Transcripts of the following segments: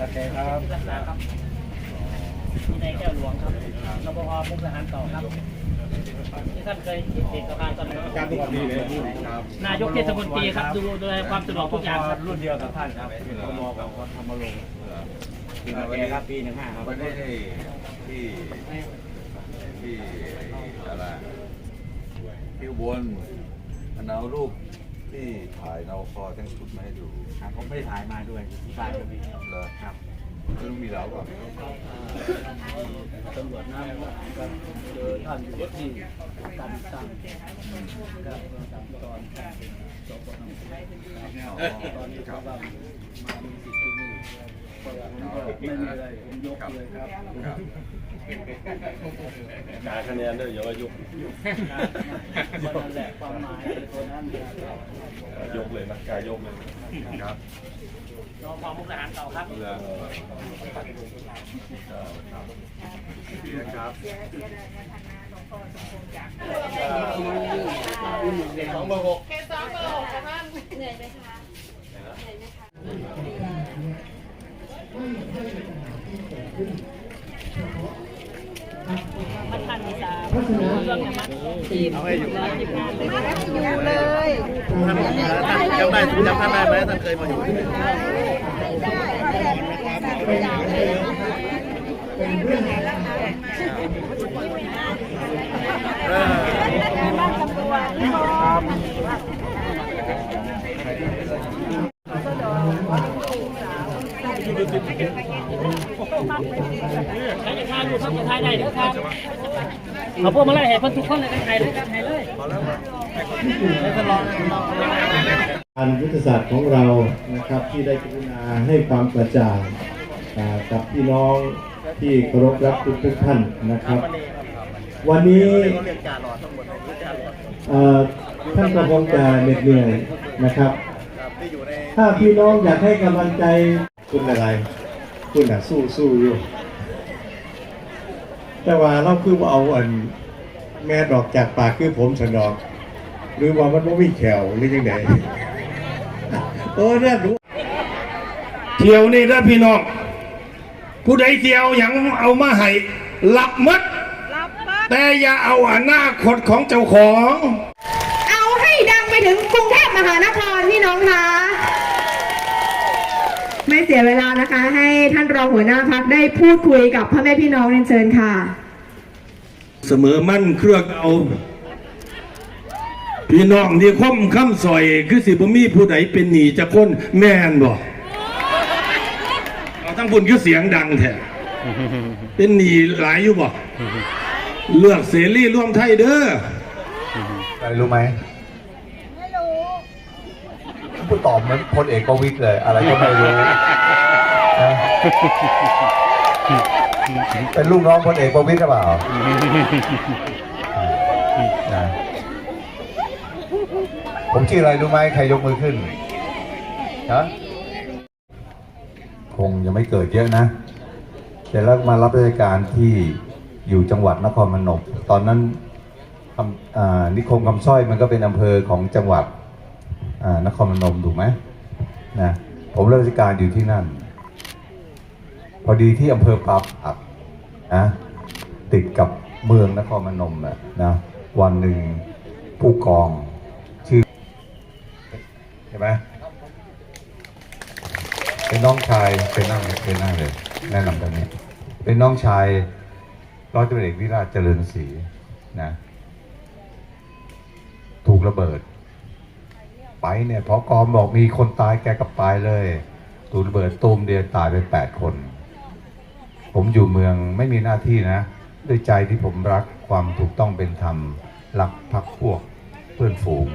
นักแข่งครับรักษาครับที่ในแก้วหลวงครับรปภมุกทหารเก่าครับ ที่ท่านเคยเด็กสภาตอนนั้นการทุกทีเลยครับนายกเทศมนตรีครับ ดูดูแลความสะดวกทุกอย่างครับรุ่นเดียวกับท่านครับกมกับธรรมรงค์ปีนาแกครับปีหนึ่งห้าครับวันนี้ที่ที่อะไรที่อุบนมันเอารูป ที่ถ่ายเราคอทั้งชุดมาให้ดูครับผมไม่ได้ถ่ายมาด้วยที่บ้านก็มีเหรอครับซึ่งมีเราก่อนตำรวจน้ำก็เจอท่านอยู่ที่การสร้างกับตามตอนจบตอนนี้ครับว่ามามีสิทธิ์ที่นี่ก็ ไม่มีอะไรผมยกเลยครับการคะแนนด้วยเยอะยุกนั่นแหละความหมายตัวนั้นยกเลยนะกายยกเลยครับรอความมุกทหารเก่าครับเรืองครับสองเบอร์หกท่านเหนื่อยไหมคะเหนื่อยไหมคะ มันทันสามเรื่องเนี่ยมันทีมเอาให้อยู่แล้วทีมงานเลยอยู่เลยท่านท่านจำได้จำท่านได้ไหมท่านเคยมาอยู่เออใครจะทายอยู่ท่านจะทายได้เด้อครับเอาพวกมาไล่ให้เพิ่นทุกคนเลยกันไทยเลยกันไทยเลยการยุทธศาสตร์ของเรานะครับที่ได้กรุณาให้ความกระจ่างกับพี่น้องที่เคารพรักทุกทุกท่านนะครับ วันนี้ท่านก็คงจะเหน็ดเหนื่อยนะครับ ถ้าพี่น้องอยากให้กำลังใจคุณอะไร คุณอะสู้สู้อยู่แต่ว่าเราคือว่าเอาอันแม่ดอกจากปากคือผมสนอก หรือว่ามันไม่มีแขวหรือยังไงเออน่ารู้เที่ยวนี่นะพี่น้องผู้ใดเที่ยวอย่างเอามาให้หลับหมัดแต่อย่าเอาอนาคตของเจ้าของ เอาให้ดังไปถึงกรุงเทพมหานครพี่น้องคะ ไม่เสียเวลานะคะ ให้ท่านรองหัวหน้าพักได้พูดคุยกับพ่อแม่พี่น้องเรียนเชิญค่ะ เสมอมั่นเครือเก่าพี่น้องที่คมคำสอย คือสิบ่มีผู้ใดเป็นหนีจะคนแม่นบ่เอาทั้งบุญคือเสียงดังแท้เป็นหนีหลายอยู่บ่เลือกเสรีร่วมไทยเด้อใครรู้ไหมไม่รู้ พูดตอบเหมือนพลเอกประวิตยเลย อะไรก็ไม่รู้นะเป็นลูกน้องพลเอกประวิตยหรือเปล่านะผมชื่ออะไรรู้ไหมใครยกมือขึ้นฮะคงยังไม่เกิดเยอะนะแต่แล้วมารับราชการที่อยู่จังหวัดนครพนมตอนนั้นนิคมคำสร้อยมันก็เป็นอำเภอของจังหวัด นครพนมถูกไหมนะผมราชการอยู่ที่นั่น พอดีที่อำเภอปราปักนะติดกับเมืองนครพนมนะนะวันหนึ่งผู้กองชื่อใช่ไหมเป็นน้องชายเป็นนั่งเป็นนั่งเลยแนะนำตรงนี้เป็นน้องชายร้อยตำรวจเอกวิราชเจริญศรีนะ ถูกระเบิด ไปเนี่ยพอกอมบอกมีคนตายแกกับตายเลยถูกระเบิดตูมเดียวตายไปแปดคน ผมอยู่เมืองไม่มีหน้าที่นะ ด้วยใจที่ผมรักความถูกต้องเป็นธรรมรักพักพวกเพื่อนฝูง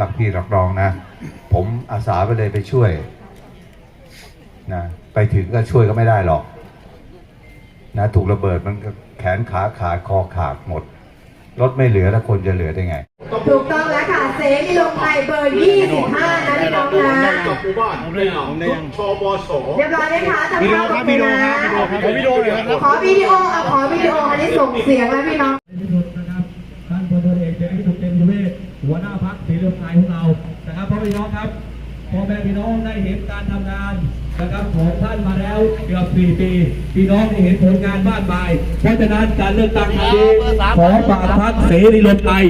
รักพี่รักน้องนะ ผมอาสาไปเลยไปช่วยนะไปถึงก็ช่วยก็ไม่ได้หรอกนะถูกระเบิดมันแขนขาขาดคอขาดหมด รถไม่เหลือแล้วคนจะเหลือได้ไง ถูกต้องแล้วค่ะ เสรีลงไทยเบอร์ 25 นะพี่น้องนะหมู่บ้านในหนองชุดชบสเรียบร้อยไหมคะทำภาพออกไปนะขอวิดีโอหน่อยครับขอวิดีโอเอาขอวิดีโออันนี้ส่งเสียงแล้วพี่น้องที่สุดนะครับท่านพลตำรวจเอกเสรีพิสุทธิ์เต็มยเวทหัวหน้าพักสีเหลืองไทยของเรานะครับพ่อพี่น้องครับ พ่อแม่พี่น้องได้เห็นการทำงานนะครับของท่านมาแล้วเกือบ4ปี พี่น้องได้เห็นผลงานบ้านบาย เพราะฉะนั้นการเลือกตั้งครั้งนี้ขอฝากพักเสรีรวมไทย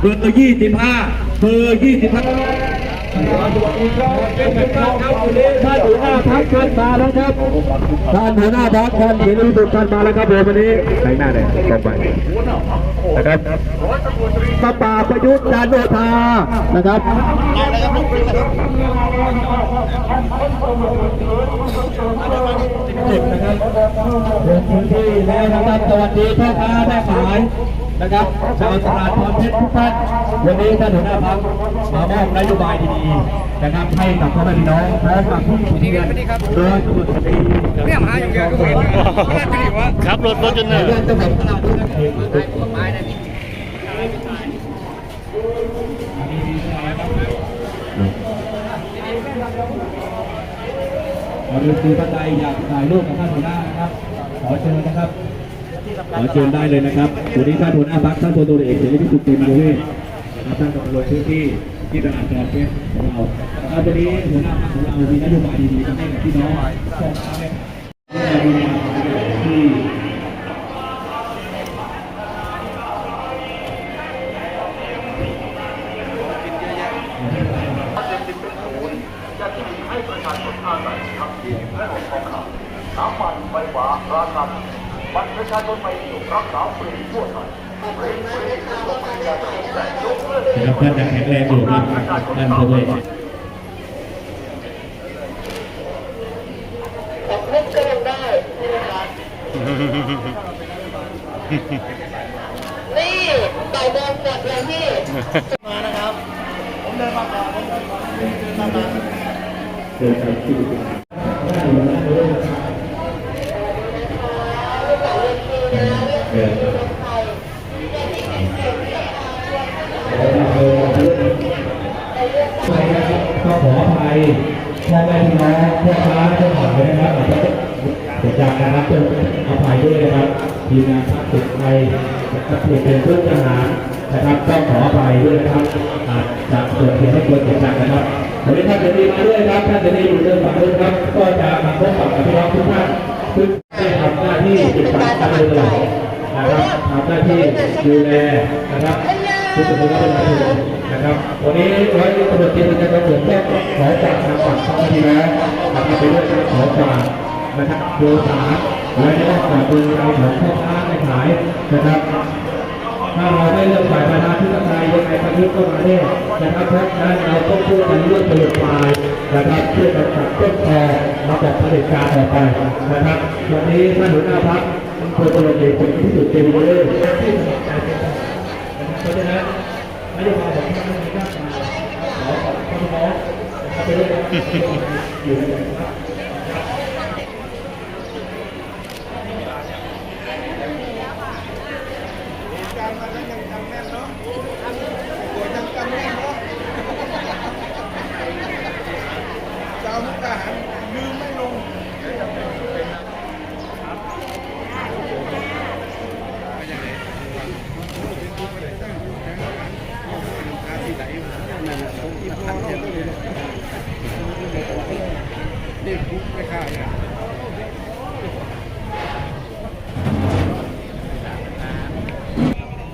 เบอร์25เบอร์25 ท่านหัวหน้าพักท่านมาแล้วครับ ท่านหัวหน้าพักท่านเห็นรู้สึกท่านมาแล้วครับผมวันนี้แต่งหน้าเลยต่อไปนะครับป้าป่าประยุทธ์จันโอชานะครับนะครับลงพื้นที่แล้วนะครับสวัสดีพ่อค้าแม่ขาย นะครับชาวตลาดพรเพชรทุกท่านวันนี้ท่านหัวหน้าพักมามอบนโยบายดีๆนะครับให้กับพ่อแม่พี่น้องพร้อมกับผู้ที่เรียนโดยตำรวจตรีเนี่ยมาอย่างเดียวก็เห็นครับรถรถจนเนอเรื่องจังหวัดตลาดด้วยนะเองขอดูคือท่านใดอยากถ่ายรูปกับท่านหัวหน้านะครับ ขอเชิญนะครับ ขอเชิญได้เลยนะครับวันนี้ท่านหัวหน้าพักท่านพลตำรวเอกเสรีพิสุทธิ์เต็มเวทนะครับท่านกำลังลงพื้นที่ที่ตลาดจอดเพชรของเรานะครับวันนี้หัวหน้าพักของเรามีนโยบายดีๆมาให้กับพี่น้องพ่อค้าแม่ขายที่นะคา รับท่านยังแข็งแรงอยู่ครับท่านพลเอกนี่ใส่บอลหมดเลยพี่ มานะครับ ผมเดินมาก่อนผมเดินมาเดินมามาเดินไป ก็ขออภัยพ่อแม่พี่น้องพ่อค้าเจ้าของนะครับอจจะเสียใจนะครับเจ้าอภัยด้วยนะครับทีมงานพักสุดไทยนะครับเปลี่ยนเป็นเครื่องทหารนะครับต้องขออภัยด้วยนะครับอาจจะเกิดเหตุให้เกิดเหตุการณ์นะครับวันนี้ท่านจะดีมาด้วยครับท่านจะดีอยู่เรื่องฝั่งด้วยครับ ก็จะมาพบปะกับพี่น้องทุกท่านซึ่งได้ทำหน้าที่ติดตามการเมือง นะครับทำหน้าที่ดูแลนะครับผู้สมุนไพรนะครับ วันนี้ร้อยตำรวจตรีประจันตำรวจก็ขอจากทางฝั่งท้องที่แล้วนะครับไปด้วยการขอฝากนะครับโดยสารและได้ฝากดูเราของพ่อค้าในขายนะครับถ้าเราได้เลือกฝ่ายประชาธิปไตยยังไงประยุทธ์ก็มาแน่นะครับเพราะฉะนั้นเราต้องพูดกันเรื่องประโยชน์ปลายนะครับเพื่อจะตัดต้นตอมาจากเผด็จการออกไปนะครับ วันนี้ท่านหัวหน้าพรรคพลตำรวจเอกเป็นที่สุดเต็มเลยที่สมัครใจเป็นนะครับเพราะฉะนั้นนโยบายของท่านในด้านกาขอขอบคุณน้องนะครับไปด้วยนะครับอยู่ในครับ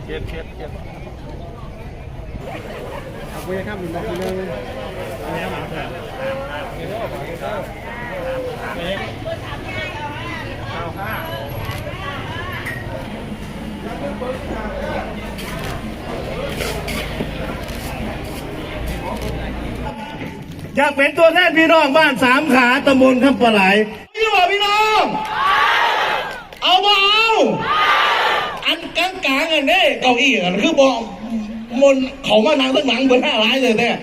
เก็บเก็บเก็บ อยากเป็นตัวแทนพี่น้องบ้านสามขาตำบลคำปลาไหลพี่บอกพี่น้อง เอาบ่เอาอันกลางกลางๆอันนี้เก้าอี้อันคือบอกมนเขามานังตั้งหลังบนหน้าร้ายเลยเนี่ย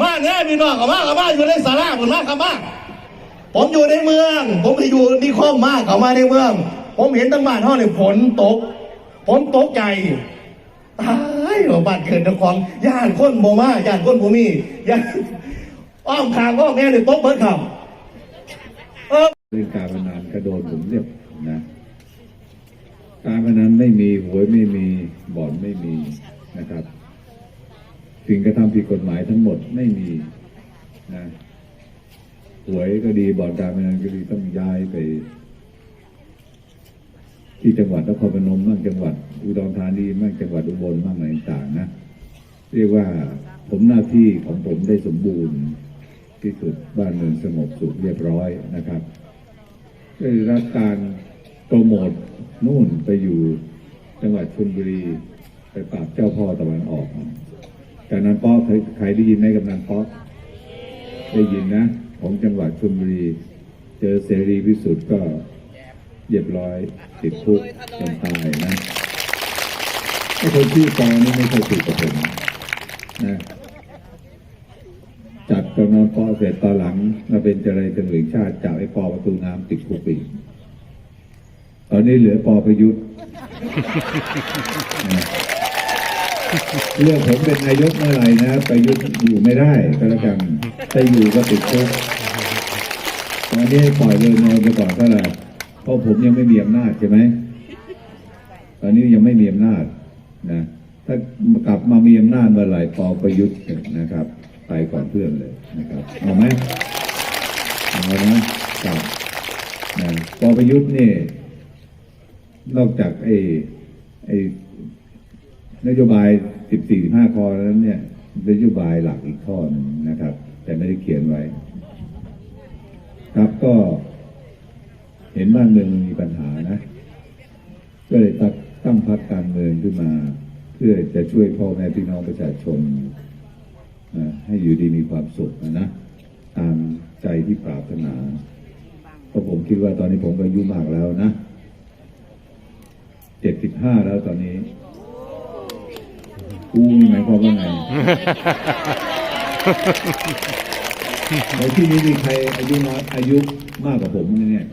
มาเนี่ยพี่น้องเขามาเขามาอยู่ในศาลาผมมาเขามาผมอยู่ในเมือง ผมไปอยู่นิคมมากเขามาในเมือง ผมเห็นตั้งบ้านห้องเนี่ยฝนตก ผมตกใจตายบ้านเกิดนครย่านคนโมมาย่านคนโมมีย่าน อ้อมขางอ้อมแม่เลยตบเบิดข่าวเออเรื่องการพนันกระโดนผมเรียบนะการพนันไม่มีหวยไม่มีบ่อนไม่มีนะครับสิ่งกระทำผิดกฎหมายทั้งหมดไม่มีนะหวยก็ดีบ่อนการพนันก็ดีต้องย้ายไป ที่จังหวัดนครพนมบ้างจังหวัด อุดรธานีบ้างจังหวัดอุบลบ้างอะไรต่างๆนะเรียกว่าผมหน้าที่ของผมได้สมบูรณ์ ที่สุดบ้านเมืองสงบสุขเรียบร้อยนะครับได้รับการโปรโมทนู่นไปอยู่จังหวัดชลบุรีไปปราบเจ้าพ่อตะวันออกกนันป๊อใครได้ยินไหมกำนันป๊อได้ยินนะ ของจังหวัดชลบุรี เจอเสรีพิสุทธิ์ก็เรียบร้อยติดคุกจนตายนะไอ้คนชื่อปอนี่ไม่เคยถูกกับผมนะ จับกำนันปอเสร็จตอนหลังมาเป็นเจริญตำรวจชาติจับไอ้ปอประตูน้ำติดคุกอีกตอนนี้เหลือปอประยุทธ์เรื่องผมเป็นนายกเมื่อไหร่นะประยุทธ์อยู่ไม่ได้ก็แล้วกันถ้าอยู่ก็ติดคุกตอนนี้ปล่อยเลยนอนไปก่อนก็แล้วเพราะผมยังไม่มีอำนาจใช่ไหมตอนนี้ยังไม่มีอำนาจนะถ้ากลับมามีอำนาจเมื่อไหร่ปอประยุทธ์นะครับ ไปก่อนเพื่อนเลยนะครับเอาไหมเอานะครับนะปอประยุทธ์นี่นอกจากไอ้ไอ้นโยบาย 14 15 ข้อนั้นเนี่ยนโยบายหลักอีกข้อนึงนะครับ แต่ไม่ได้เขียนไว้ ครับก็เห็นบ้านเมืองมีปัญหานะ ก็เลยตั้งตั้งพรรคการเมืองขึ้นมา เพื่อจะช่วยพ่อแม่พี่น้องประชาชน ให้อยู่ดีมีความสุขนะนะตามใจที่ปรารถนาเพราะผมคิดว่าตอนนี้ผมก็อายุมากแล้วนะเจ็ดสิบห้าแล้วตอนนี้กูนี่หมายความว่าไงในที่นี้มีใครอายุน้อยอายุมากกว่าผมไหมเนี่ย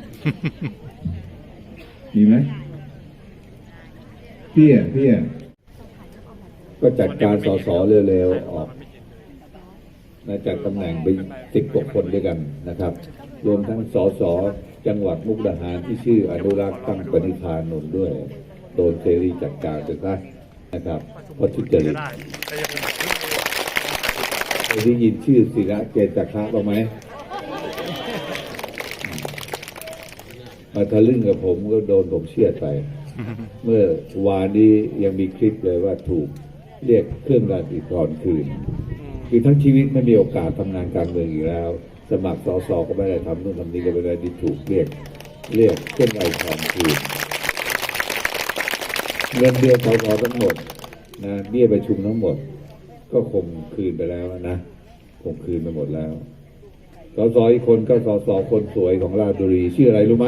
มีไหมเพี่ยเพี่ยก็จัดการสสเร็วๆออก นะจากตำแหน่งไปสิบกว่าคนด้วยกันนะครับ รวมทั้งสสจังหวัดมุกดาหารที่ชื่ออนุรักษ์ตั้งปณิธานนนท์ด้วย โดนเสรีจัดการไปซะนะครับเพราะทุจริตเคยได้ยินชื่อศิระเจนจักระบ้างไหมมาทะลึ่งกับผมก็โดนผมเชื่อดไป เมื่อวานนี้ยังมีคลิปเลยว่าถูกเรียกเครื่องราชอิทรคืน คือทั้งชีวิตไม่มีโอกาสทำงานการเมืองอีกแล้ว สมัครสสก็ไม่ได้ทำนู่นทำนี่ก็ไม่ได้ดิถูกเรียกเรียกเครื่องราชทรคืนเงินเดือนสสทั้งหมดนะเบี้ยประชุมทั้งหมด ก็คงคืนไปแล้วนะคงคืนไปหมดแล้วสสอีกคนก็สสคนสวยของราชบุรีชื่ออะไรรู้ไหม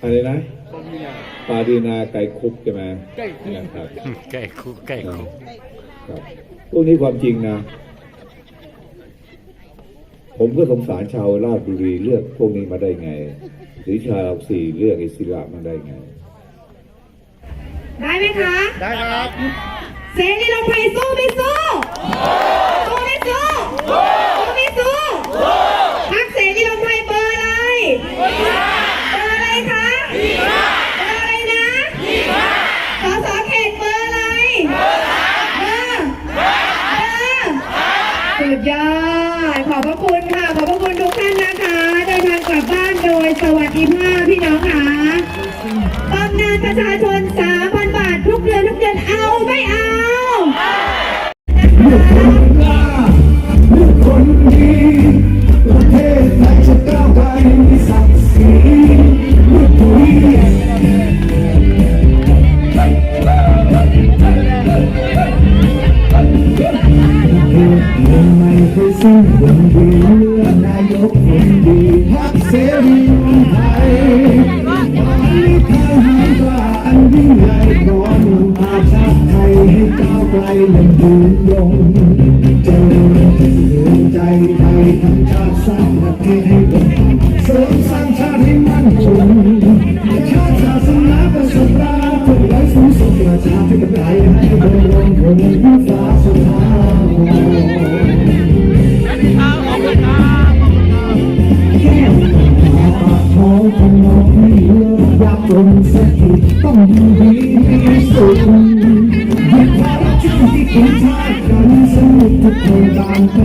อะไรนะปาดีนาไก่คุกใช่ไหมไก่คุกครับไก่คุกไก่คุกครับ พวกนี้ความจริงนะ ผมก็สงสารชาวราชบุรีเลือกพวกนี้มาได้ไง หรือชาวเราสี่เลือกอิสระมาได้ไง ได้ไหมคะ ได้ครับ เสรีลงไปสู้ไม่สู้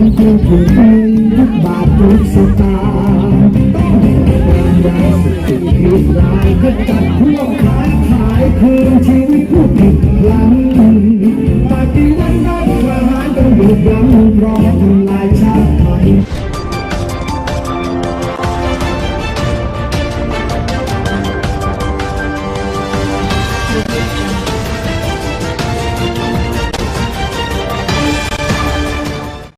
การทั้ผูกเงินทุกบาททุกสตางค์ต้องการยาเสพติดพิษร้ายก็จัดพวกขายขายคืนชีวิตผู้ผิดหลัง